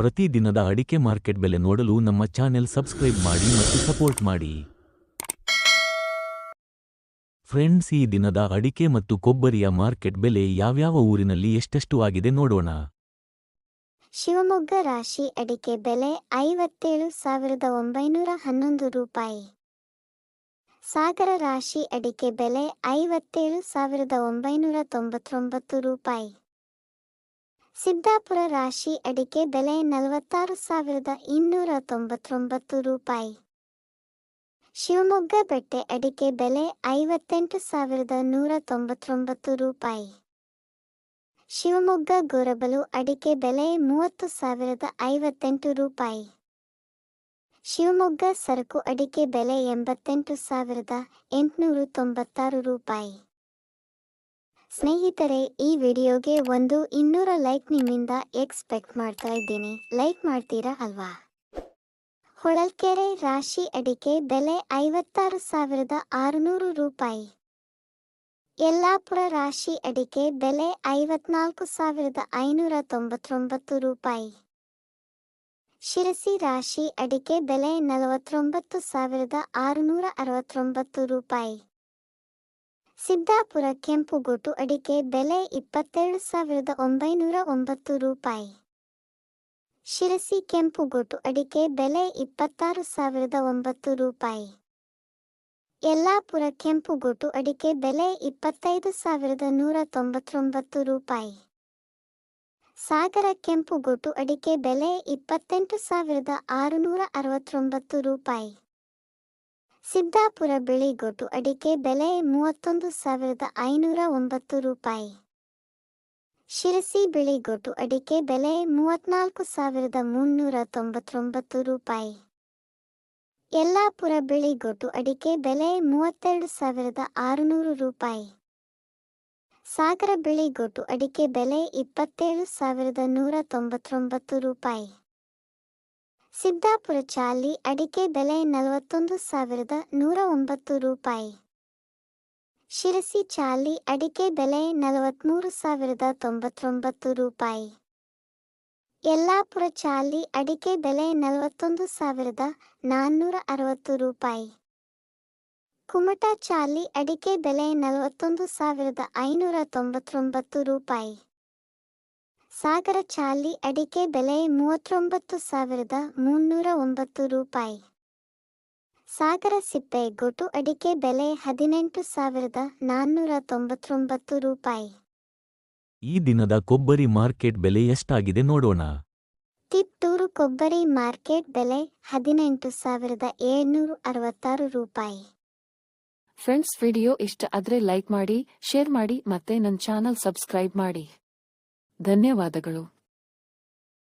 ಪ್ರತಿದಿನದ ಅಡಿಕೆ ಮಾರ್ಕೆಟ್ ಬೆಲೆ ನೋಡಲು ನಮ್ಮ ಚಾನೆಲ್ ಸಬ್ಸ್ಕ್ರೈಬ್ ಮಾಡಿ ಮತ್ತು ಸಪೋರ್ಟ್ ಮಾಡಿ. ಫ್ರೆಂಡ್ಸ್, ಈ ದಿನದ ಅಡಿಕೆ ಮತ್ತು ಕೊಬ್ಬರಿಯ ಮಾರ್ಕೆಟ್ ಬೆಲೆ ಯಾವ್ಯಾವ ಊರಿನಲ್ಲಿ ಎಷ್ಟೆಷ್ಟು ಆಗಿದೆ ನೋಡೋಣ. ಶಿವಮೊಗ್ಗ ರಾಶಿ ಅಡಿಕೆ ಬೆಲೆ ಐವತ್ತೇಳು ಸಾವಿರದ ಒಂಬೈನೂರ ಹನ್ನೊಂದು ರೂಪಾಯಿ. ಸಾಗರ ರಾಶಿ ಅಡಿಕೆ ಬೆಲೆ ಐವತ್ತೇಳು ಸಾವಿರದ ಒಂಬೈನೂರ ತೊಂಬತ್ತೊಂಬತ್ತು ರೂಪಾಯಿ. ಸಿದ್ದಾಪುರ ರಾಶಿ ಅಡಿಕೆ ಬೆಲೆ ನಲವತ್ತಾರು ಸಾವಿರದ ಇನ್ನೂರ ತೊಂಬತ್ತೊಂಬತ್ತು ರೂಪಾಯಿ. ಶಿವಮೊಗ್ಗ ಬೆಟ್ಟೆ ಅಡಿಕೆ ಬೆಲೆ ಐವತ್ತೆಂಟು ಸಾವಿರದ ನೂರ ತೊಂಬತ್ತೊಂಬತ್ತು ರೂಪಾಯಿ. ಶಿವಮೊಗ್ಗ ಗೊರಬಲು ಅಡಿಕೆ ಬೆಲೆ ಮೂವತ್ತು ಸಾವಿರದ ಐವತ್ತೆಂಟು ರೂಪಾಯಿ. ಶಿವಮೊಗ್ಗ ಸರಕು ಅಡಿಕೆ ಬೆಲೆ ಎಂಬತ್ತೆಂಟು ಸಾವಿರದ ಎಂಟುನೂರು ತೊಂಬತ್ತಾರು ರೂಪಾಯಿ. ಸ್ನೇಹಿತರೆ, ಈ ವಿಡಿಯೋಗೆ ಒಂದು ಇನ್ನೂರ ಲೈಕ್ ನಿಮ್ಮಿಂದ ಎಕ್ಸ್ಪೆಕ್ಟ್ ಮಾಡ್ತಾ ಇದ್ದೀನಿ. ಲೈಕ್ ಮಾಡ್ತೀರಾ ಅಲ್ವಾ? ಹೊಳಲ್ಕೆರೆ ರಾಶಿ ಅಡಿಕೆ ಬೆಲೆ ಐವತ್ತಾರು ಸಾವಿರದ ಆರುನೂರು ರೂಪಾಯಿ. ಯಲ್ಲಾಪುರ ರಾಶಿ ಅಡಿಕೆ ಬೆಲೆ ಐವತ್ನಾಲ್ಕು ಸಾವಿರದ ಐನೂರ ತೊಂಬತ್ತೊಂಬತ್ತು ರೂಪಾಯಿ. ಶಿರಸಿ ರಾಶಿ ಅಡಿಕೆ ಬೆಲೆ ನಲವತ್ತೊಂಬತ್ತು ಸಾವಿರದ ಆರುನೂರ ಅರವತ್ತೊಂಬತ್ತು ರೂಪಾಯಿ. ಸಿದ್ದಾಪುರ ಕೆಂಪು ಕೆಂಪುಗೋಟು ಅಡಿಕೆ ಬೆಲೆ ಇಪ್ಪತ್ತೇಳು ಸಾವಿರದ ಒಂಬೈನೂರ ಒಂಬತ್ತು ರೂಪಾಯಿ. ಶಿರಸಿ ಕೆಂಪು ಕೆಂಪುಗೋಟು ಅಡಿಕೆ ಬೆಲೆ ಇಪ್ಪತ್ತಾರು ಸಾವಿರದ ಒಂಬತ್ತು ರೂಪಾಯಿ. ಯಲ್ಲಾಪುರ ಕೆಂಪುಗೋಟು ಅಡಿಕೆ ಬೆಲೆ ಇಪ್ಪತ್ತೈದು ಸಾವಿರದ ನೂರ ತೊಂಬತ್ತೊಂಬತ್ತು ರೂಪಾಯಿ. ಸಾಗರ ಕೆಂಪು ಕೆಂಪುಗೋಟು ಅಡಿಕೆ ಬೆಲೆ ಇಪ್ಪತ್ತೆಂಟು ಸಾವಿರದ ಆರುನೂರ ಅರವತ್ತೊಂಬತ್ತು ರೂಪಾಯಿ. ಸಿದ್ದಾಪುರ ಬಿಳಿಗೊಟ್ಟು ಅಡಿಕೆ ಬೆಲೆ ಮೂವತ್ತೊಂದು ಸಾವಿರದ ಐನೂರ ಒಂಬತ್ತು ರೂಪಾಯಿ. ಶಿರಸಿ ಬಿಳಿಗೊಟ್ಟು ಅಡಿಕೆ ಬೆಲೆ ಮೂವತ್ನಾಲ್ಕು ಸಾವಿರದ ಮುನ್ನೂರ ತೊಂಬತ್ತೊಂಬತ್ತು ರೂಪಾಯಿ. ಯಲ್ಲಾಪುರ ಬಿಳಿಗೊಟ್ಟು ಅಡಿಕೆ ಬೆಲೆ ಮೂವತ್ತೆರಡು ಸಾವಿರದ ಆರುನೂರು ರೂಪಾಯಿ. ಸಾಗರ ಬಿಳಿಗೊಟ್ಟು ಅಡಿಕೆ ಬೆಲೆ ಇಪ್ಪತ್ತೇಳು ಸಾವಿರದ ನೂರ ತೊಂಬತ್ತೊಂಬತ್ತು ರೂಪಾಯಿ. ಸಿದ್ದಾಪುರ ಚಾಲಿ ಅಡಿಕೆ ಬೆಲೆ ನಲವತ್ತೊಂದು ಸಾವಿರದ ನೂರ ಒಂಬತ್ತು ರೂಪಾಯಿ. ಶಿರಸಿ ಚಾಲಿ ಅಡಿಕೆ ಬೆಲೆ ನಲವತ್ತ್ಮೂರು ಸಾವಿರದ ತೊಂಬತ್ತೊಂಬತ್ತು ರೂಪಾಯಿ. ಯಲ್ಲಾಪುರ ಚಾಲಿ ಅಡಿಕೆ ಬೆಲೆ ನಲವತ್ತೊಂದು ಸಾವಿರದ ನಾನ್ನೂರ ಅರವತ್ತು ರೂಪಾಯಿ. ಕುಮಟಾ ಚಾಲಿ ಅಡಿಕೆ ಬೆಲೆ ನಲವತ್ತೊಂದು ಸಾವಿರದ ಐನೂರ ತೊಂಬತ್ತೊಂಬತ್ತು ರೂಪಾಯಿ. ಸಾಗರ ಚಾಲಿ ಅಡಿಕೆ ಬೆಲೆ ಮೂವತ್ತೊಂಬತ್ತು ಸಾವಿರದ ಮುನ್ನೂರ ಒಂಬತ್ತು ರೂಪಾಯಿ. ಸಾಗರ ಸಿಪ್ಪೆ ಗೊಟು ಅಡಿಕೆ ಬೆಲೆ ಹದಿನೆಂಟು ಸಾವಿರದ ನಾನ್ನೂರ ತೊಂಬತ್ತೊಂಬತ್ತು ರೂಪಾಯಿ. ಈ ದಿನದ ಕೊಬ್ಬರಿ ಮಾರ್ಕೆಟ್ ಬೆಲೆ ಎಷ್ಟಾಗಿದೆ ನೋಡೋಣ. ತಿಪ್ಟೂರು ಕೊಬ್ಬರಿ ಮಾರ್ಕೆಟ್ ಬೆಲೆ ಹದಿನೆಂಟು ಸಾವಿರದ ಏಳ್ನೂರ ಅರವತ್ತಾರು ರೂಪಾಯಿ. ಫ್ರೆಂಡ್ಸ್ ವಿಡಿಯೋ ಇಷ್ಟ ಆದರೆ ಲೈಕ್ ಮಾಡಿ ಶೇರ್ ಮಾಡಿ ಮತ್ತೆ ನನ್ನ ಚಾನಲ್ ಸಬ್ಸ್ಕ್ರೈಬ್ ಮಾಡಿ. ಧನ್ಯವಾದಗಳು.